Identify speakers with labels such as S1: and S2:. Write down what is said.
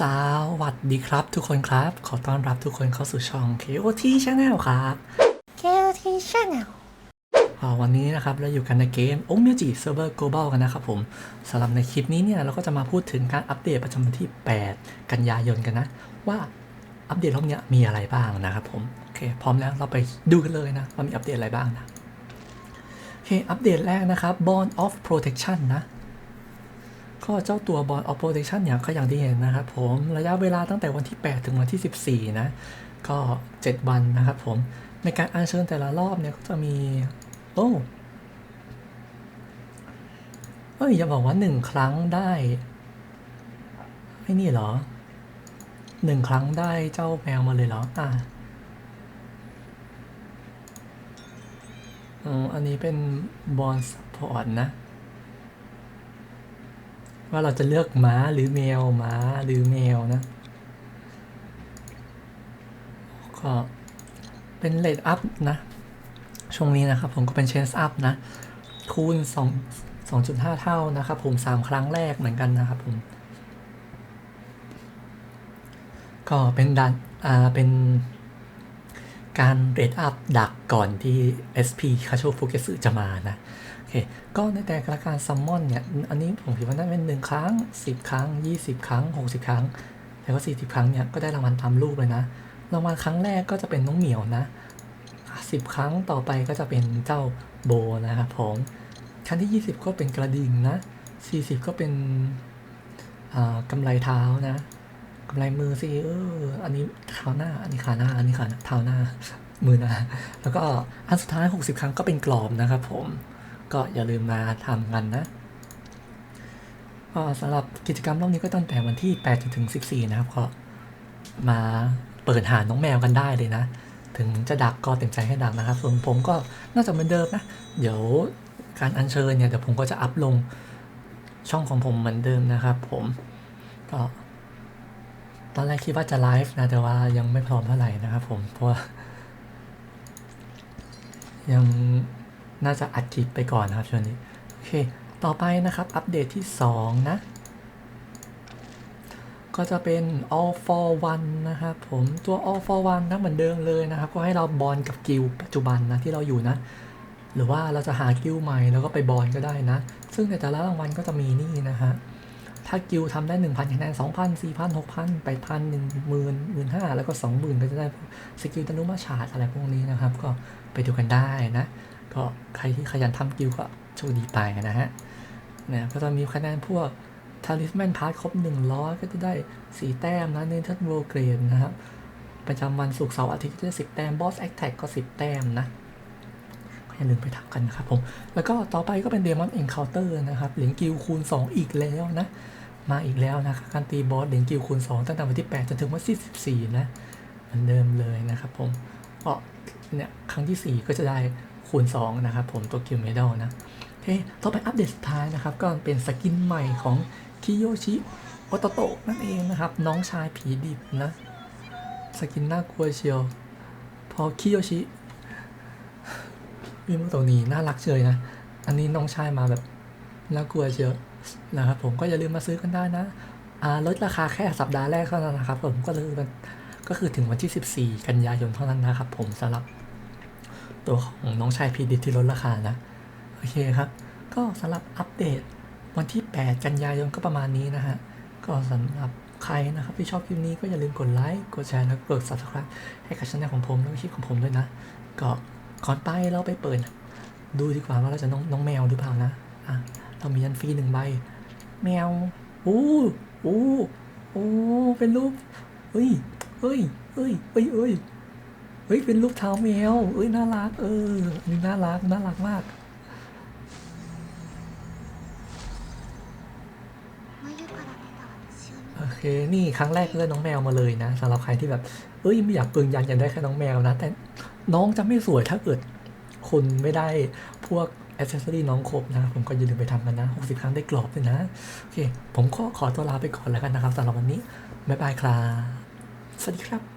S1: สวัสดีครับทุกคนครับ ขอต้อนรับทุกคนเข้าสู่ช่อง KOT Channel ครับ
S2: KOT Channel
S1: อ่าวันนี้นะครับเราอยู่กันในเกม o m e j i Server Global กันนะครับผมสำหรับในคลิปนี้เนี่ยเราก็จะมาพูดถึงการอัปเดตประจำวันที่ 8 กันยายนกันนะ ว่าอัปเดตรอบเนี้ยมีอะไรบ้างนะครับผม โอเค พร้อมแล้วเราไปดูกันเลยนะว่ามีอัปเดตอะไรบ้างนะโอเคอัปเดตแรกนะครับ Bond of Protection นะ ก็เจ้าตัว Bond of Protection เนี่ยก็อย่างที่เห็นนะครับผมระยะเวลาตั้งแต่วันที่ 8 ถึงวันที่ 14 นะ ก็ 7 วันนะครับผม ในการอัญเชิญแต่ละรอบเนี่ยก็จะมีโอ้เอ้ยอย่าบอกว่าหนึ่งครั้งได้ไอ้นี่เหรอหนึ่งครั้งได้เจ้าแมวมาเลยเหรอ อะอ๋ออันนี้เป็นบอลสปอร์ตนะ ว่าเราจะเลือกม้าหรือแมวม้าหรือแมวนะก็เป็นเลดอัพนะ ช่วงนี้นะครับผมก็เป็นเชนส์อัพนะ คูณ 2 2.5 เท่านะครับผม 3 ครั้งแรกเหมือนกันนะครับผม ก็เป็นดันอ่าเป็นการเรทอัพดักก่อนที่ SP คาโชฟุเกสึจะมานะ ค ก็ในแต่ละการซัมมอนเนี่ย อันนี้ผมคิดว่าน่าจะเป็นหนึ่งครั้ง10ครั้ง20ครั้ง60ครั้ง แล้วก็40ครั้งเนี่ยก็ได้รางวัลตามรูปเลยนะ รางวัลครั้งแรกก็จะเป็นน้องเหมียวนะ10ครั้งต่อไปก็จะเป็นเจ้าโบนะครับผมครั้งที่ 20 ก็เป็นกระดิ่งนะ40 ก็เป็นอ่ากำไรเท้านะกำไรมือสิเอออันนี้เท้าหน้า อันนี้ขาหน้า อันนี้ขาเท้าหน้า มือหน้า แล้วก็อันสุดท้าย 60 ครั้งก็เป็นกรอบนะครับผม ก็อย่าลืมมาทำกันนะก็สำหรับกิจกรรมรอบนี้ก็ตั้งแต่วันที่8จนถึง 14 นะครับก็มาเปิดหาน้องแมวกันได้เลยนะ ถึงจะดักก็เต็มใจให้ดักนะครับ ส่วนผมก็น่าจะเหมือนเดิมนะ เดี๋ยวการอัญเชิญเนี่ยเดี๋ยวผมก็จะอัพลงช่องของผมเหมือนเดิมนะครับ ผมก็ตอนแรกคิดว่าจะไลฟ์นะแต่ว่ายังไม่พร้อมเท่าไหร่นะครับผมเพราะยัง น่าจะอัดคลิปไปก่อนนะครับช่วงนี้ โอเค ต่อไปนะครับ อัปเดตที่ 2 นะ ก็จะเป็น all for one นะครับผมตัว all for one นะเหมือนเดิมเลยนะครับ ก็ให้เราบอลกับกิลปัจจุบันนะที่เราอยู่นะ หรือว่าเราจะหากิลใหม่แล้วก็ไปบอลก็ได้นะ ซึ่งในแต่ละรางวัลก็จะมีนี่นะฮะถ้ากิลทำได้ 1,000คะแนน2,000 4,000 6,000 8,000 10,000 15,000 แล้วก็ 20,000 ก็จะได้สกิลตนุมาชาดอะไรพวกนี้นะครับ ก็ไปดูกันได้นะ ก็ใครที่ขยันทำกิลก็โชคดีไปนะฮะนี่ยก็จะมีคะแนนพวกทาริสแมนพาร์ทครบ 100 ก็จะได้ 4 แต้มนะเนเธอร์โรเกรนนะครับประจำวันศุกร์เสาร์อาทิตย์ก็จะ10 แต้มบอสแอคแท็กก็ 10 แต้มนะก็อย่าลืมไปทำกันนะครับผม แล้วก็ต่อไปก็เป็นเดมอนเอ็นเคาน์เตอร์นะครับเหรียญกิลคูณ 2 อีกแล้วนะ มาอีกแล้วนะครับการตีบอสเหรียญกิลคูณ 2 ตั้งแต่วันที่ 8 จนถึงวันที่14นะเหมือนเดิมเลยนะครับผมก็เนี่ยครั้งที่ 4 ก็จะได้ คูณ 2 นะครับผมตัวกิลเมดัลนะโอเคต่อไปอัปเดตสุดท้ายนะครับ ก็เป็นสกินใหม่ของคิโยชิโอโตโตะนั่นเองนะครับ น้องชายผีดิบนะ สกินน่ากลัวเชียว พอคิโยชิมีมุโตนี้น่ารักเฉยนะ อันนี้น้องชายมาแบบน่ากลัวเชียวนะครับผมก็อย่าลืมมาซื้อกันได้นะอ่าลดราคาแค่สัปดาห์แรกเท่านั้นนะครับผมก็เลยมันก็คือถึงวันที่ 14 กันยายนเท่านั้นนะครับผมสำหรับ ตัวของน้องชายพีดิที่ลดราคานะ โอเคครับ ก็สำหรับอัปเดตวันที่ 8 กันยายนก็ประมาณนี้นะฮะ ก็สำหรับใครนะครับที่ชอบคลิปนี้ก็อย่าลืมกดไลค์กดแชร์และกด subscribe ให้กับช่องของผมและคลิปของผมด้วยนะ ก็ก่อนไปเราไปเปิด ดูดีกว่าว่าเราจะน้องน้องแมวหรือเปล่านะอะเรามียันฟรีหนึ่งใบ แมวโอ้โอ้โอ้เป็นรูปเฮ้ยเฮ้ยเฮ้ยเฮ้ยเฮ้ย เฮ้ยเป็นลูกเท้าแมวเอ้ยน่ารักเอออันนี้น่ารักน่ารักมากโอเคนี่ครั้งแรกเลยน้องแมวมาเลยนะสำหรับใครที่แบบเอ้ยไม่อยากเปลืงยันอยากได้แค่น้องแมวนะแต่น้องจะไม่สวยถ้าเกิดคนไม่ได้พวกอสเซสซอรี่น้องครบนะ ผมก็ย่าลืนไปทำกันนะ 60 ครั้งได้กรอบเลยนะ โอเค ผมก็ขอตัวลาไปก่อนแล้วกันนะครับสำหรับวันนี้ บ๊ายบายครับ สวัสดีครับ